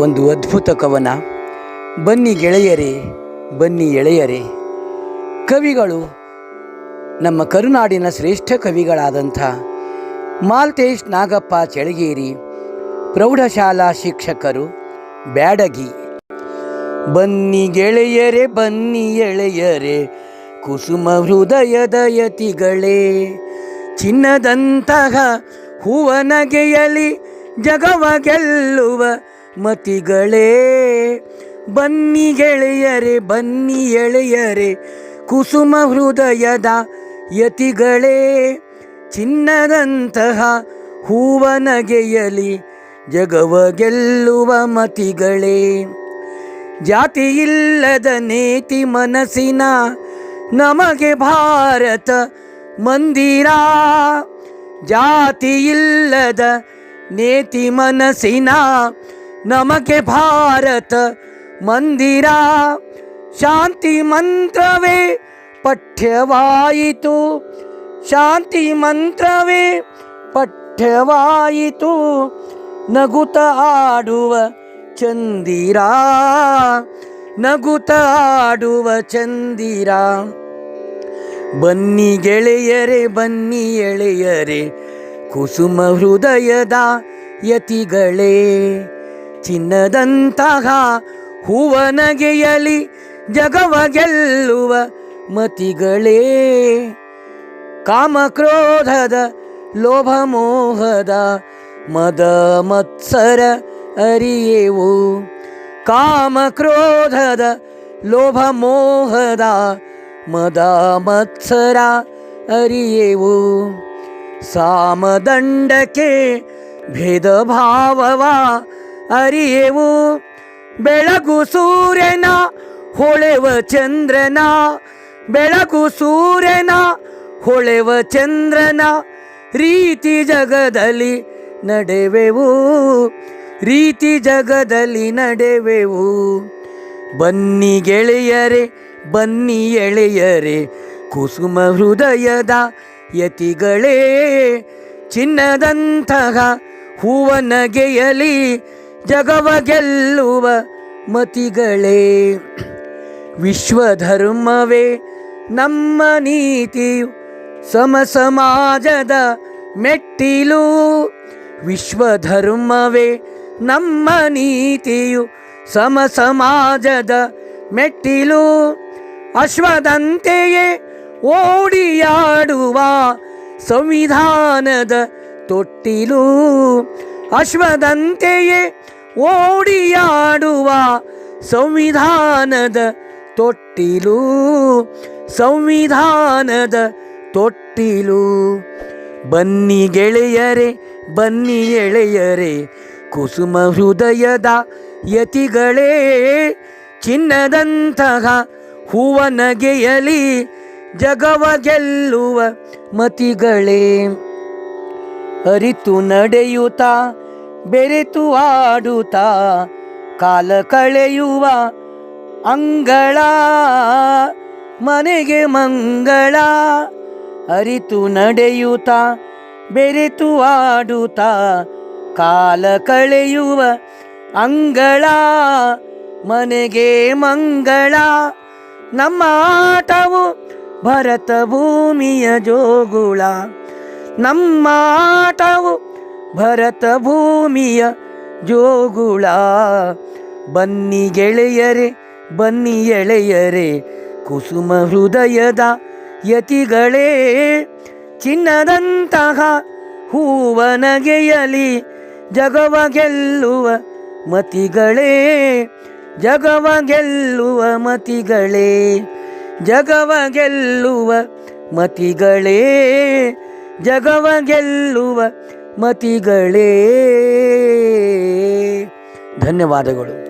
ಒಂದು ಅದ್ಭುತ ಕವನ. ಬನ್ನಿ ಗೆಳೆಯರೇ, ಬನ್ನಿ ಎಳೆಯರೇ. ಕವಿಗಳು ನಮ್ಮ ಕರುನಾಡಿನ ಶ್ರೇಷ್ಠ ಕವಿಗಳಾದಂಥ ಮಾಲ್ತೇಶ್ ನಾಗಪ್ಪ ಚಳಗೇರಿ ಪ್ರೌಢಶಾಲಾ ಶಿಕ್ಷಕರು, ಬ್ಯಾಡಗಿ. ಬನ್ನಿ ಗೆಳೆಯರೆ, ಬನ್ನಿ ಎಳೆಯರೆ, ಕುಸುಮ ಹೃದಯ ದಯತಿಗಳೇ. ಚಿನ್ನದಂತಹ ಹೂವನಗೆಯಲಿ ಜಗವ ಗೆಲ್ಲುವ ಮತಿಗಳೇ, ಬನ್ನಿ ಗೆಳೆಯರೆ, ಬನ್ನಿ ಎಳೆಯರೆ, ಕುಸುಮ ಹೃದಯದ ಯತಿಗಳೇ, ಚಿನ್ನದಂತಹ ಹೂವನಗೆಯಲಿ ಜಗವ ಗೆಲ್ಲುವ ಮತಿಗಳೇ. ಜಾತಿಯಿಲ್ಲದ ನೇತಿ ಮನಸ್ಸಿನ ನಮಗೆ ಭಾರತ ಮಂದಿರ, ಜಾತಿಯಿಲ್ಲದ ನೇತಿ ಮನಸ್ಸಿನ ನಮಗೆ ಭಾರತ ಮಂದಿರ. ಶಾಂತಿ ಮಂತ್ರವೇ ಪಠ್ಯವಾಯಿತು. ಶಾಂತಿ ಮಂತ್ರವೇ ಪಠ್ಯವಾಯಿತು. ನಗುತ ಆಡುವ ಚಂದಿರ. ನಗುತ ಆಡುವ ಚಂದಿರ. ಬನ್ನಿ ಗೆಳೆಯರೆ, ಬನ್ನಿ ಎಳೆಯರೆ, ಕುಸುಮ ಹೃದಯದ ಯತಿಗಳೇ. ಚಿನ್ನದಂತಹ ಹೂವನಗೆಯಲಿ ಜಗವ ಗೆಲ್ಲುವ ಮತಿಗಳೇ ಕಾಮಕ್ರೋಧದ ಲೋಭ ಮೋಹದ ಮದ ಮತ್ಸರ ಅರಿಯೇವು ಕಾಮಕ್ರೋಧದ ಲೋಭ ಮೋಹದ ಮದ ಮತ್ಸರ ಅರಿಯೇವು ಸಾಮದಂಡಕ್ಕೆ ಭೇದ ಭಾವವ ಅರಿಯೇವು. ಬೆಳಗು ಸೂರ್ಯನ, ಹೊಳೆವ ಚಂದ್ರನ. ಬೆಳಗು ಸೂರ್ಯನ, ಹೊಳೆವ ಚಂದ್ರನ. ರೀತಿ ಜಗದಲ್ಲಿ ನಡೆವೆವು. ರೀತಿ ಜಗದಲ್ಲಿ ನಡೆವೆವು. ಬನ್ನಿ ಗೆಳೆಯರೆ, ಬನ್ನಿ ಎಳೆಯರೆ, ಕುಸುಮ ಹೃದಯದ ಯತಿಗಳೇ. ಚಿನ್ನದಂತಹ ಹೂವನಗೆಯಲಿ ಜಗವ ಗೆಲ್ಲುವ ಮತಿಗಳೇ. ವಿಶ್ವಧರ್ಮವೇ ನಮ್ಮ ನೀತಿಯು ಸಮ ಸಮಾಜದ ಮೆಟ್ಟಿಲು. ವಿಶ್ವಧರ್ಮವೇ ನಮ್ಮ ನೀತಿಯು ಸಮ ಸಮಾಜದ ಮೆಟ್ಟಿಲು. ಅಶ್ವದಂತೆಯೇ ಓಡಿಯಾಡುವ ಸಂವಿಧಾನದ ತೊಟ್ಟಿಲು. ಅಶ್ವದಂತೆಯೇ ಓಡಿಯಾಡುವ ಸಂವಿಧಾನದ ತೊಟ್ಟಿಲು ಸಂವಿಧಾನದ ತೊಟ್ಟಿಲು. ಬನ್ನಿ ಗೆಳೆಯರೆ, ಬನ್ನಿ ಎಳೆಯರೆ, ಕುಸುಮ ಹೃದಯದ ಯತಿಗಳೇ, ಚಿನ್ನದಂತಹ ಹೂವನಗೆಯಲಿ ಜಗವ ಗೆಲ್ಲುವ ಮತಿಗಳೇ. ಅರಿತು ನಡೆಯುತ್ತಾ, ಬೆರೆತು ಆಡುತ್ತಾ ಕಾಲ ಕಳೆಯುವ ಅಂಗಳ, ಮನೆಗೆ ಮಂಗಳ, ಅರಿತು ನಡೆಯುತ್ತಾ, ಬೆರೆತು ಆಡುತ್ತಾ ಕಾಲ ಕಳೆಯುವ ಅಂಗಳ, ಮನೆಗೆ ಮಂಗಳ. ನಮ್ಮ ಆಟವು ಭರತ ಭೂಮಿಯ ಜೋಗುಳ. ನಮ್ಮ ಆಟವು ಭರತ ಭೂಮಿಯ ಜೋಗುಳ. ಬನ್ನಿ ಗೆಳೆಯರೆ, ಬನ್ನಿ ಎಳೆಯರೆ, ಕುಸುಮ ಹೃದಯದ ಯತಿಗಳೇ, ಚಿನ್ನದಂತಹ ಹೂವನಗೆಯಲಿ, ಜಗವ ಗೆಲ್ಲುವ ಮತಿಗಳೇ, ಜಗವ ಗೆಲ್ಲುವ ಮತಿಗಳೇ, ಜಗವ ಗೆಲ್ಲುವ ಮತಿಗಳೇ ಜಗವ ಗೆಲ್ಲುವ ಮತಿಗಳೇ. ಧನ್ಯವಾದಗಳು.